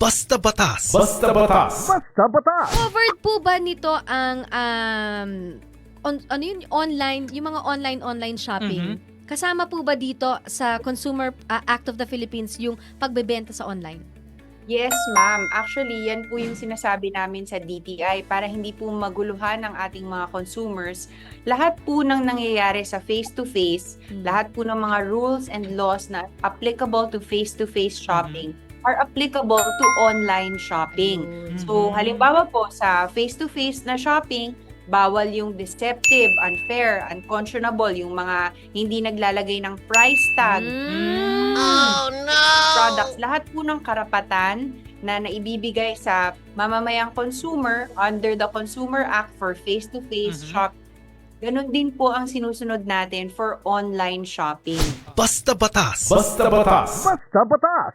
Basta batas. Basta batas. Covered po ba nito ang um, on, ano yun, online, yung mga online online shopping? Kasama po ba dito sa Consumer uh, Act of the Philippines yung pagbebenta sa online? Yes, ma'am. Actually, yan po yung sinasabi namin sa DTI para hindi po maguluhan ang ating mga consumers. Lahat po ng nangyayari sa face-to-face, Hmm. lahat po ng mga rules and laws na applicable to face-to-face shopping are applicable to online shopping. So, halimbawa po sa face-to-face na shopping, bawal yung deceptive, unfair, unconscionable, yung mga hindi naglalagay ng price tag, Mm. products, lahat po ng karapatan na naibibigay sa mamamayang consumer under the Consumer Act for face-to-face Mhm. shop. Ganon din po ang sinusunod natin for online shopping. Basta batas. Basta batas. Basta batas!